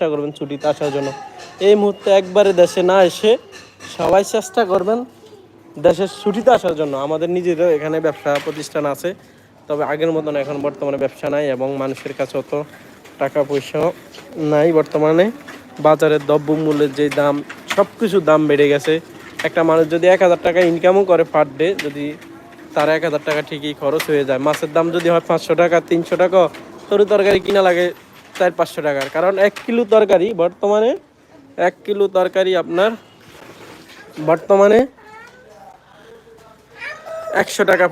চেষ্টা করবেন ছুটিতে আসার জন্য। এই মুহূর্তে একবারে দেশে না এসে সবাই চেষ্টা করবেন দেশের ছুটিতে আসার জন্য। আমাদের নিজেরও এখানে ব্যবসা প্রতিষ্ঠান আছে, তবে আগের মতন এখন বর্তমানে ব্যবসা নাই এবং মানুষের কাছে অত টাকা পয়সাও নাই বর্তমানে। বাজারের দ্রব্যমূল্যের যে দাম সব কিছুর দাম বেড়ে গেছে। একটা মানুষ যদি এক হাজার টাকা ইনকামও করে পার ডে যদি তার এক হাজার টাকা ঠিকই খরচ হয়ে যায়। মাছের দাম যদি হয় পাঁচশো টাকা, তিনশো টাকা তরু তরকারি কিনা লাগে চার পাঁচশো টাকার। কারণ এক কিলো তরকারি বর্তমানে, এক কিলো তরকারি আপনার বর্তমানে একশো টাকা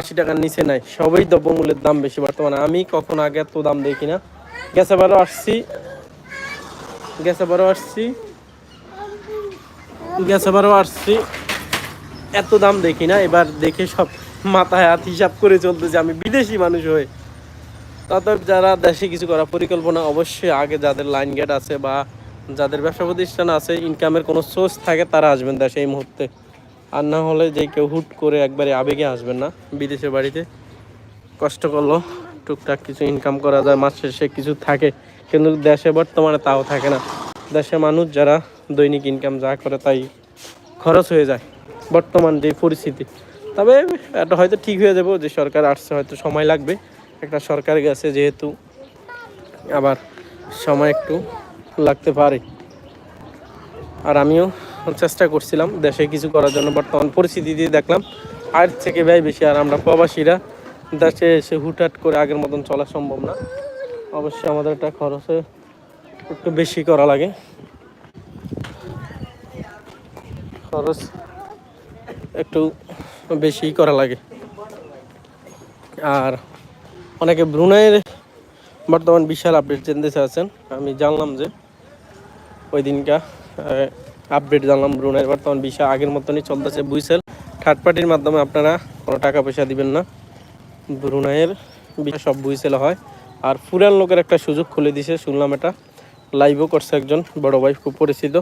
আশি টাকার নিচে নাই। সবই দ্রব্যমূল্যের দাম বেশি বর্তমানে। আমি কখন আগে এত দাম দেখি না। গেছে বারো আসছি। গেছে বারো আসছি। গেছে বারো আসছি। এত দাম দেখি না। এবার দেখে সব মাথায় হাত হিসাব করে চলতেছে। আমি বিদেশি মানুষ হয়ে ততএব যারা দেশে কিছু করার পরিকল্পনা, অবশ্যই আগে যাদের লাইন গেট আছে বা যাদের ব্যবসা প্রতিষ্ঠান আছে ইনকামের কোনো সোর্স থাকে, তারা আসবেন দেশে এই মুহূর্তে। আর না হলে যে কেউ হুট করে একবারে আবেগে আসবেন না, বিদেশের বাড়িতে। কষ্ট করল টুকটাক কিছু ইনকাম করা যায়, মাস শেষে কিছু থাকে। কিন্তু দেশে বর্তমানে তাও থাকে না। দেশে মানুষ যারা দৈনিক ইনকাম যা করে তাই খরচ হয়ে যায়, বর্তমান যে পরিস্থিতি। তবে এটা হয়তো ঠিক হয়ে যাবে, যে সরকার আসছে, হয়তো সময় লাগবে। একটা সরকার গেছে যেহেতু আবার সময় একটু লাগতে পারে। আর আমিও চেষ্টা করছিলাম দেশে কিছু করার জন্য, বর্তমান পরিস্থিতি দিয়ে দেখলাম আর থেকে ব্যয় বেশি, আর আমরা প্রবাসীরা দেশে এসে হুটহাট করে আগের মতন চলা সম্ভব না। অবশ্যই আমাদের একটা খরচে একটু বেশি করা লাগে। খরচ একটু বেশি করা লাগে। আর অনেকে ব্রুনাইয়ের বর্তমান বিশাল আপডেট জানতে চাচ্ছেন আমি জানলাম যে ওই দিনকা আপডেট জানলাম ব্রুনাইয়ের বর্তমান বিশাল, আগের মতনই চলতেছে বুইসেল। থার্ড পার্টির মাধ্যমে আপনারা কোনো টাকা পয়সা দিবেন না। ব্রুনাইয়ের বিষয় সব বুইসেল হয়। আর ফুরান লোকের একটা সুযোগ খুলে দিছে, শুনলাম এটা। লাইভও করছে একজন বড় ভাই, খুব পরিচিত।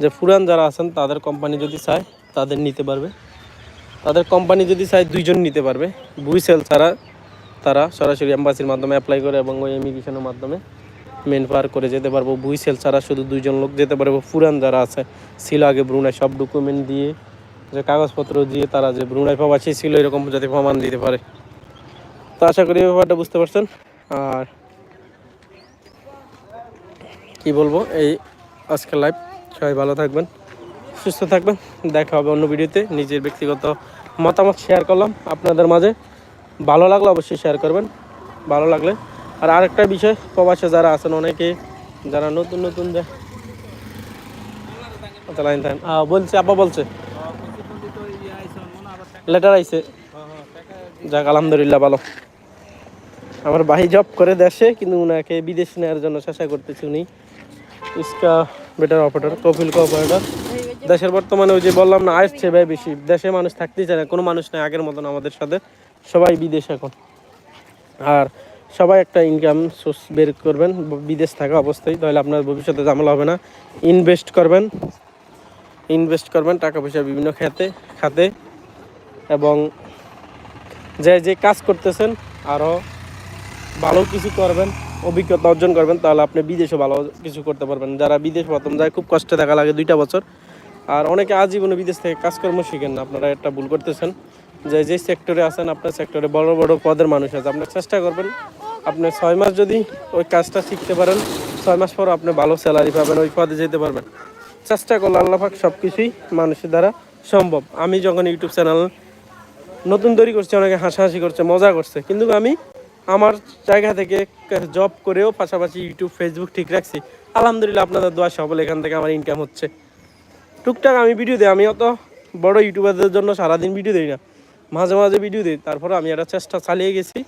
যে ফুরান যারা আছেন, তাদের কোম্পানি যদি চায়, তাদের নিতে পারবে। তাদের কোম্পানি যদি চায়, দুইজন নিতে পারবে। বুইসেল ছাড়া তারা সরাসরি এম্বাসির মাধ্যমে অ্যাপ্লাই করে এবং ওই ইমিগ্রেশনের মাধ্যমে মেন পার করে যেতে পারব। বুইসেল ছাড়া শুধু দুইজন লোক যেতে পারব, পুরান যারা আছে ছিল আগে ব্রুনাই, সব ডকুমেন্ট দিয়ে যে কাগজপত্র দিয়ে তারা যে ব্রুনাই প্রবাসী ছিল এরকম যাতে প্রমাণ দিতে পারে। তো আশা করি ব্যাপারটা বুঝতে পারছেন। আর কি বলব, এই আজকের লাইভ সবাই ভালো থাকবেন, সুস্থ থাকবেন। দেখা হবে অন্য ভিডিওতে নিজের ব্যক্তিগত মতামত শেয়ার করলাম আপনাদের মাঝে। ভালো লাগলে অবশ্যই শেয়ার করবেন, ভালো লাগলে। আর আরেকটা বিষয়, প্রবাসে যারা আছেন অনেকে, যারা নতুন নতুন যে আচ্ছা। বলছে আপা বলছে। লেটার আইছে। যাক, আলহামদুলিল্লাহ, ভালো। আমার ভাই জব করে দেশে, কিন্তু ওনাকে বিদেশ নেওয়ার জন্য চেষ্টা করতেছি উনি। ইসকা বেটার অপারেটর কপিল অপারেটর দেশের বর্তমানে ওই যে বললাম না চেয়ে ব্যয় বেশি। দেশে মানুষ থাকতেই চায় না, কোনো মানুষ নেই আগের মতন আমাদের সাথে। সবাই বিদেশ এখন। আর সবাই একটা ইনকাম সোর্স বের করবেন, বিদেশ থাকা অবস্থায়, তাহলে আপনার ভবিষ্যতে ঝামেলা হবে না। ইনভেস্ট করবেন ইনভেস্ট করবেন টাকা পয়সা বিভিন্ন খাতে খাতে, এবং যে যে কাজ করতেছেন আরও ভালো কিছু করবেন, অভিজ্ঞতা অর্জন করবেন, তাহলে আপনি বিদেশে ভালো কিছু করতে পারবেন। যারা বিদেশ প্রথম যায়, খুব কষ্টে থাকা লাগে দুইটা বছর। আর অনেকে আজীবনে বিদেশ থেকে কাজকর্ম শিখেন না, আপনারা একটা ভুল করতেছেন। যে যে সেক্টরে আছেন, আপনার সেক্টরে বড় বড় পদের মানুষ আছে, আপনার চেষ্টা করবেন। আপনি ছয় মাস যদি ওই কাজটা শিখতে পারেন, ছয় মাস পর আপনি ভালো স্যালারি পাবেন, ওই পদে যেতে পারবেন। চেষ্টা করলে আল্লাহাক সব কিছুই মানুষের দ্বারা সম্ভব। আমি যখন ইউটিউব চ্যানেল নতুন তৈরি করছি, অনেকে হাসাহাসি করছে, মজা করছে, কিন্তু আমি আমার জায়গা থেকে জব করেও পাশাপাশি ইউটিউব ফেসবুক ঠিক রাখছি। আলহামদুলিল্লাহ আপনাদের দোয়া সফল, এখান থেকে আমার ইনকাম হচ্ছে। টুকটাক আমি ভিডিও দিই, আমি অত বড় ইউটিউবারদের জন্য সারাদিন ভিডিও দিই না। মাঝে মাঝে ভিডিও দিই, তারপরে আমি একটা চেষ্টা চালিয়ে গেছি।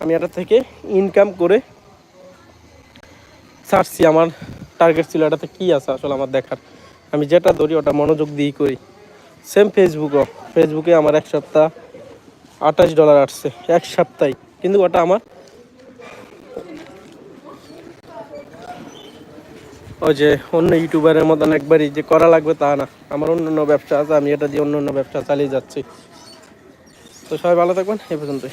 আমি এটা থেকে ইনকাম করে ছাড়ছি। আমার টার্গেট ছিল এটাতে কী আছে আসলে আমার দেখার। আমি যেটা ধরি ওটা মনোযোগ দিয়েই করি। সেম ফেসবুকও ফেসবুকে আমার এক সপ্তাহ আঠাশ ডলার আসছে, এক সপ্তাহে। কিন্তু ওটা আমার ওই যে অন্য ইউটিউবারের মতন একবারই যে করা লাগবে তা না। আমার অন্য অন্য ব্যবসা আছে, আমি এটা দিয়ে অন্য অন্য ব্যবসা চালিয়ে যাচ্ছি। তো সবাই ভালো থাকবেন এ পর্যন্তই।